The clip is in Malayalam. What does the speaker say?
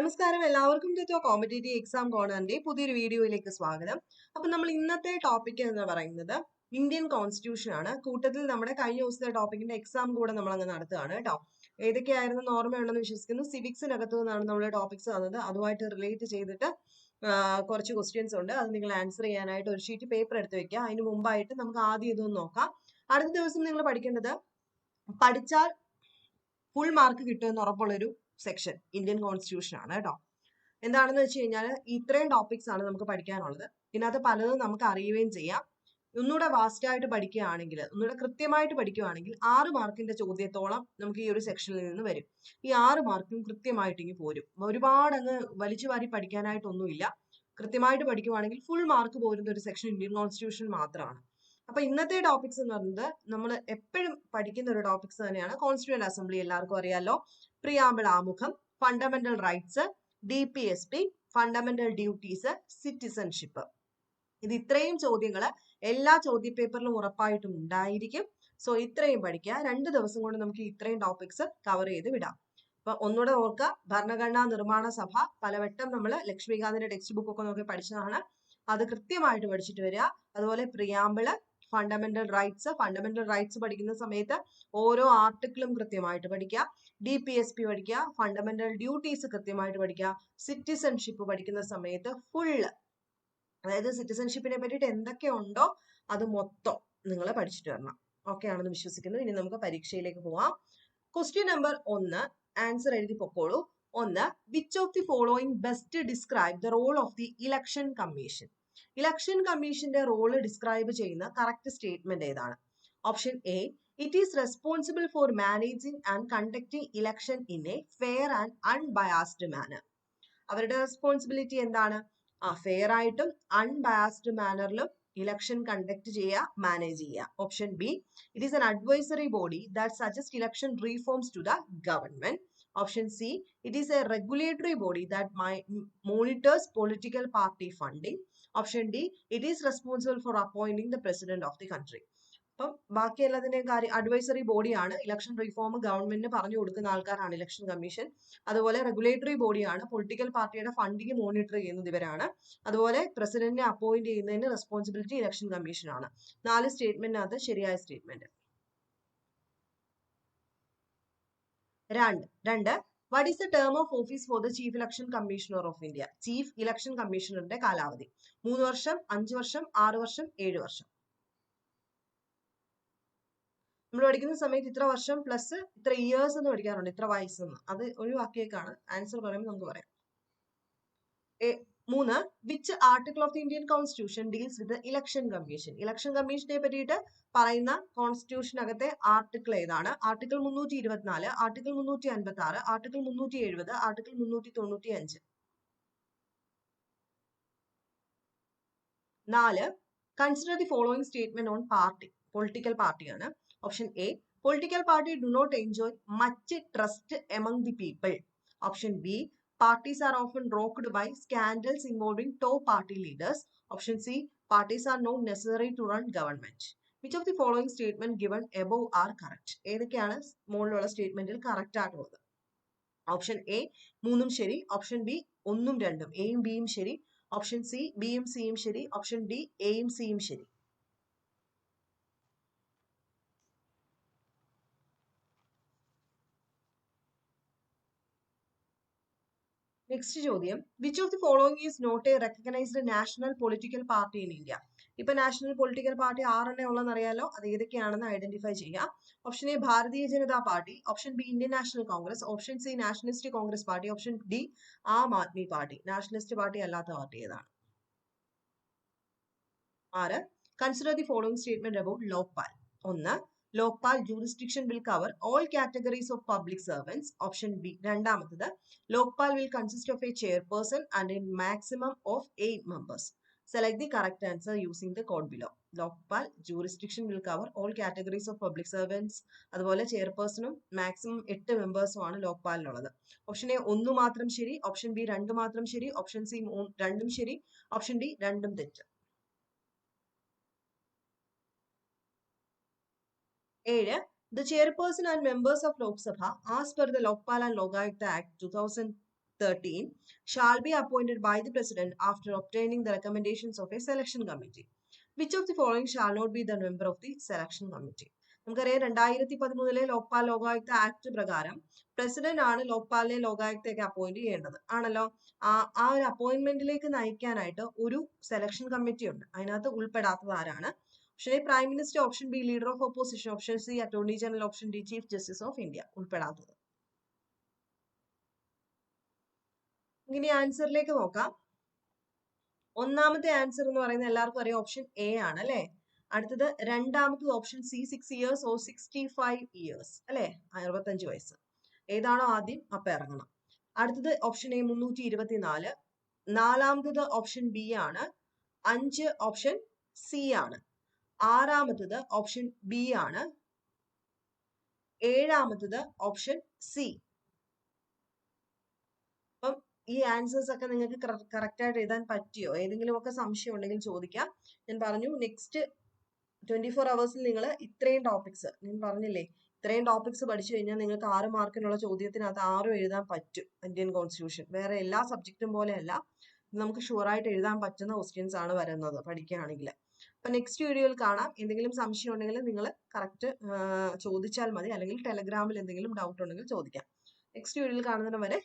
നമസ്കാരം. എല്ലാവർക്കും ജിത്തോ കോമ്പറ്റേറ്റീവ് എക്സാം കോർണറിന്റെ പുതിയൊരു വീഡിയോയിലേക്ക് സ്വാഗതം. അപ്പൊ നമ്മൾ ഇന്നത്തെ ടോപ്പിക് എന്ന് പറയുന്നത് ഇന്ത്യൻ കോൺസ്റ്റിറ്റ്യൂഷൻ ആണ്. കൂട്ടത്തിൽ നമ്മുടെ കഴിഞ്ഞ ദിവസത്തെ ടോപ്പിക്കിന്റെ എക്സാം കൂടെ നമ്മൾ അങ്ങ് നടത്തുകയാണ് കേട്ടോ ഏതൊക്കെയായിരുന്നു ഓർമ്മയുണ്ടെന്ന് വിശ്വസിക്കുന്നു. സിവിക്സിനകത്തു നിന്നാണ് നമ്മൾ ടോപ്പിക്സ് തന്നത് അതുമായിട്ട് റിലേറ്റ് ചെയ്തിട്ട് കുറച്ച് ക്വസ്റ്റ്യൻസ് ഉണ്ട്. അത് നിങ്ങൾ ആൻസർ ചെയ്യാനായിട്ട് ഒരു ഷീറ്റ് പേപ്പർ എടുത്ത് വെക്കുക. അതിന് മുമ്പായിട്ട് നമുക്ക് ആദ്യം ഇതൊന്ന് നോക്കാം. അടുത്ത ദിവസം നിങ്ങൾ പഠിക്കേണ്ടത് പഠിച്ചാൽ ഫുൾ മാർക്ക് കിട്ടുമെന്ന് ഉറപ്പുള്ളൊരു സെക്ഷൻ ഇന്ത്യൻ കോൺസ്റ്റിറ്റ്യൂഷൻ ആണ് കേട്ടോ. എന്താണെന്ന് വെച്ച് കഴിഞ്ഞാൽ ഇത്രയും ടോപ്പിക്സ് ആണ് നമുക്ക് പഠിക്കാനുള്ളത്. ഇതിനകത്ത് പലതും നമുക്ക് അറിയുകയും ചെയ്യാം. ഒന്നുകൂടെ വാസ്റ്റ് ആയിട്ട് പഠിക്കുകയാണെങ്കിൽ ഒന്നുകൂടെ കൃത്യമായിട്ട് പഠിക്കുകയാണെങ്കിൽ ആറ് മാർക്കിന്റെ ചോദ്യത്തോളം നമുക്ക് ഈ ഒരു സെക്ഷനിൽ നിന്ന് വരും. ഈ ആറ് മാർക്കും കൃത്യമായിട്ട് ഇങ്ങ് പോരും. ഒരുപാട് അങ്ങ് വലിച്ചു വാരി പഠിക്കാനായിട്ടൊന്നുമില്ല. കൃത്യമായിട്ട് പഠിക്കുവാണെങ്കിൽ ഫുൾ മാർക്ക് പോരുന്ന ഒരു സെക്ഷൻ ഇന്ത്യൻ കോൺസ്റ്റിറ്റ്യൂഷൻ മാത്രമാണ്. അപ്പൊ ഇന്നത്തെ ടോപ്പിക്സ് എന്ന് പറയുന്നത് നമ്മൾ എപ്പോഴും പഠിക്കുന്ന ഒരു ടോപ്പിക്സ് തന്നെയാണ്. കോൺസ്റ്റിറ്റ്യൂന്റ് അസംബ്ലി എല്ലാവർക്കും അറിയാലോ. പ്രിയാമ്പിൾ ആമുഖം fundamental rights D P S P fundamental duties citizenship ഇത് ഇത്രയും ചോദ്യങ്ങൾ എല്ലാ ചോദ്യ പേപ്പറിലും ഉറപ്പായിട്ടും ഉണ്ടായിരിക്കും. സോ ഇത്രയും പഠിക്കുക. രണ്ട് ദിവസം കൊണ്ട് നമുക്ക് ഇത്രയും ടോപ്പിക്സ് കവർ ചെയ്ത് വിടാം. അപ്പൊ ഒന്നുകൂടെ ഓർക്കുക ഭരണഘടനാ നിർമ്മാണ സഭ പലവട്ടം നമ്മൾ ലക്ഷ്മികാന്തിന്റെ ടെക്സ്റ്റ് ബുക്ക് ഒക്കെ നോക്കി പഠിച്ചതാണ്. അത് കൃത്യമായിട്ട് പഠിച്ചിട്ട് വരിക. അതുപോലെ preamble fundamental rights fundamental rights പഠിക്കുന്ന സമയത്ത് ഓരോ ആർട്ടിക്കിളും കൃത്യമായിട്ട് പഠിക്കുക. ഡി പി എസ് പി പഠിക്കുക ഫണ്ടമെന്റൽ ഡ്യൂട്ടീസ് കൃത്യമായിട്ട് പഠിക്കുക. സിറ്റിസൺഷിപ്പ് പഠിക്കുന്ന സമയത്ത് ഫുള്ള് അതായത് സിറ്റിസൺഷിപ്പിനെ പറ്റിയിട്ട് എന്തൊക്കെ ഉണ്ടോ അത് മൊത്തം നിങ്ങൾ പഠിച്ചിട്ട് വരണം. ഓക്കെ ആണെന്ന് വിശ്വസിക്കുന്നു. ഇനി നമുക്ക് പരീക്ഷയിലേക്ക് പോവാം. ക്വസ്റ്റ്യൻ നമ്പർ ഒന്ന് ആൻസർ എഴുതി പൊക്കോളൂ. ഒന്ന് which of the following best describe the role of the election commission election കമ്മീഷന്റെ റോൾ ഡിസ്ക്രൈബ് ചെയ്യുന്ന കറക്റ്റ് സ്റ്റേറ്റ്മെന്റ് ഏതാണ്? Option A it is responsible for managing and conducting election in a fair and unbiased manner അവരുടെ റെസ്പോൺസിബിലിറ്റി എന്താണ്? ആ ഫെയർ ആയിട്ടും അൺബയാസ്ഡ് മാനറിലും ഇലക്ഷൻ കണ്ടക്ട് ചെയ്യുക മാനേജ് ചെയ്യുക. Option B it is an advisory body that suggest election reforms to the government option C it is a regulatory body that monitors political party funding option D it is responsible for appointing the president of the country അപ്പം ബാക്കി എല്ലാത്തിന്റെയും കാര്യം അഡ്വൈസറി ബോഡിയാണ് ഇലക്ഷൻ റിഫോം ഗവൺമെന്റിന് പറഞ്ഞു കൊടുക്കുന്ന ആൾക്കാരാണ് ഇലക്ഷൻ കമ്മീഷൻ അതുപോലെ റെഗുലേറ്ററി ബോഡിയാണ് പൊളിറ്റിക്കൽ പാർട്ടിയുടെ ഫണ്ടിങ് മോണിറ്റർ ചെയ്യുന്നത് ഇവരാണ്. അതുപോലെ പ്രസിഡന്റിനെ അപ്പോയിന്റ് ചെയ്യുന്നതിന് റെസ്പോൺസിബിലിറ്റി ഇലക്ഷൻ കമ്മീഷനാണ് നാല് സ്റ്റേറ്റ്മെന്റിനകത്ത് ശരിയായ സ്റ്റേറ്റ്മെന്റ് രണ്ട് രണ്ട്. What is the term of office for the chief election commissioner of India chief election കമ്മീഷണറിന്റെ കാലാവധി. മൂന്ന് വർഷം അഞ്ച് വർഷം ആറ് വർഷം ഏഴ് വർഷം. നമ്മൾ പഠിക്കുന്ന സമയത്ത് ഇത്ര വർഷം പ്ലസ് ഇത്ര ഇയേഴ്സ് എന്ന് പഠിക്കാറുണ്ട്. ഇത്ര വയസ്സെന്ന്. അത് ഒഴിവാക്കിയേക്കാണ്. ആൻസർ പറയുമ്പോൾ നമുക്ക് പറയാം. മൂന്ന് which article of the Indian constitution deals with election commission election കമ്മീഷനെ പറ്റിയിട്ട് പറയുന്ന കോൺസ്റ്റിറ്റ്യൂഷനകത്തെ ആർട്ടിക്കിൾ ഏതാണ്? ആർട്ടിക്കിൾ മുന്നൂറ്റി ഇരുപത്തിനാല് ആർട്ടിക്കിൾ മുന്നൂറ്റി അൻപത്തി ആറ് ആർട്ടിക്കിൾ മുന്നൂറ്റി എഴുപത് ആർട്ടിക്കിൾ മുന്നൂറ്റി തൊണ്ണൂറ്റി അഞ്ച് നാല് consider the following statement on party political പാർട്ടിയാണ് option A political party do not enjoy much trust among the people option B parties are often rocked by scandals involving top party leaders. Option C, parties are not necessary to run government. Which of the following statement given above are correct? ഏതൊക്കെയാണ് മുകളിലുള്ള സ്റ്റേറ്റ്മെന്റിൽ കറക്റ്റ് ആയിട്ടുള്ളത് ഓപ്ഷൻ എ മൂന്നും ശരി ഓപ്ഷൻ ബി ഒന്നും രണ്ടും എയും ബിയും ശരി ഓപ്ഷൻ സി ബിയും സിയും ശരി ഓപ്ഷൻ ഡി എയും സിയും ശരി നെക്സ്റ്റ് ചോദ്യം. Which of the following is not a recognised national political party in India ഇപ്പൊ നാഷണൽ പൊളിറ്റിക്കൽ പാർട്ടി ആറെണ്ണ ഉള്ളതെന്ന് അറിയാലോ? അത് ഏതൊക്കെയാണെന്ന് ഐഡന്റിഫൈ ചെയ്യുക option A Bharatiya Janata Party option B Indian National Congress option C Nationalist Congress Party option D Aam Aadmi Party nationalist party അല്ലാത്ത പാർട്ടി ഏതാണ്? ആറ് consider the following statement about Lokpal ഒന്ന് Lokpal jurisdiction will cover all categories of public servants option B രണ്ടാമത്തത്. Lokpal will consist of a chairperson and a maximum of eight members select the correct answer using the code below Lokpal jurisdiction will cover all categories of public servants അതുപോലെ ചെയർപേഴ്സണും മാക്സിമം എട്ട് മെമ്പേഴ്സും ആണ് ലോക്പാലിനുള്ളത് ഓപ്ഷൻ എ ഒന്ന് മാത്രം ശരി. ഓപ്ഷൻ ബി രണ്ട് മാത്രം ശരി. ഓപ്ഷൻ സി രണ്ടും ശരി. ഓപ്ഷൻ ഡി രണ്ടും തെറ്റ്. ഏഴ് The chairperson and members of Lok Sabha, as per the Lokpal and Lokayukta Act 2000 13 shall be appointed by the president after obtaining the recommendations of a selection committee. Which of the following shall not be the member of the selection committee? നമുക്കറിയാം രണ്ടായിരത്തി പതിമൂന്നിലെ ലോക്പാൽ ലോകായുക്ത ആക്ട് പ്രകാരം പ്രസിഡന്റ് ആണ് ലോക്പാലിനെ ലോകായുക്തയൊക്കെ അപ്പോയിന്റ് ചെയ്യേണ്ടത് ആണല്ലോ ആ ആ ഒരു അപ്പോയിന്റ്മെന്റിലേക്ക് നയിക്കാനായിട്ട് ഒരു സെലക്ഷൻ കമ്മിറ്റി ഉണ്ട് അതിനകത്ത് ഉൾപ്പെടാത്തത് ആരാണ് A prime minister option B leader of opposition option C attorney general option D chief justice of India ഉൾപ്പെടാത്തത്. ഇനി ആൻസറിലേക്ക് നോക്കാം. ഒന്നാമത്തെ ആൻസർ എന്ന് പറയുന്നത് എല്ലാവർക്കും അറിയാം ഓപ്ഷൻ എ ആണ് അല്ലെ? അടുത്തത് രണ്ടാമത്തെ option C six years oh sixty five years അല്ലെ? അറുപത്തഞ്ച് വയസ്സ്. ഏതാണോ ആദ്യം? അപ്പം ഇറങ്ങണം. അടുത്തത് ഓപ്ഷൻ എ മുന്നൂറ്റി ഇരുപത്തിനാല്. നാലാമത്തത് ഓപ്ഷൻ ബി ആണ്. അഞ്ച് ഓപ്ഷൻ സി ആണ്. ആറാമത്തത് ഓപ്ഷൻ ബി ആണ്. ഏഴാമത്തത് ഓപ്ഷൻ സി അപ്പം ഈ ആൻസേഴ്സ് ഒക്കെ നിങ്ങൾക്ക് കറക്റ്റ് ആയിട്ട് എഴുതാൻ പറ്റിയോ? ഏതെങ്കിലും ഒക്കെ സംശയം ഉണ്ടെങ്കിൽ ചോദിക്കാം. ഞാൻ പറഞ്ഞു നെക്സ്റ്റ് ട്വന്റി ഫോർ അവേഴ്സിൽ നിങ്ങൾ ഇത്രയും ടോപ്പിക്സ് ഞാൻ പറഞ്ഞില്ലേ ഇത്രയും ടോപ്പിക്സ് പഠിച്ചു കഴിഞ്ഞാൽ നിങ്ങൾക്ക് ആറ് മാർക്കിനുള്ള ചോദ്യത്തിനകത്ത് ആറും എഴുതാൻ പറ്റും ഇന്ത്യൻ കോൺസ്റ്റിറ്റ്യൂഷൻ വേറെ എല്ലാ സബ്ജക്റ്റും പോലെയല്ല നമുക്ക് ഷുവറായിട്ട് എഴുതാൻ പറ്റുന്ന ക്വസ്റ്റ്യൻസ് ആണ് വരുന്നത് പഠിക്കുകയാണെങ്കിൽ അപ്പൊ നെക്സ്റ്റ് വീഡിയോയിൽ കാണാം. എന്തെങ്കിലും സംശയം ഉണ്ടെങ്കിൽ നിങ്ങൾ കറക്റ്റ് ചോദിച്ചാൽ മതി. അല്ലെങ്കിൽ ടെലഗ്രാമിൽ എന്തെങ്കിലും ഡൗട്ട് ഉണ്ടെങ്കിൽ ചോദിക്കാം. നെക്സ്റ്റ് വീഡിയോയിൽ കാണുന്നതിന് വരെ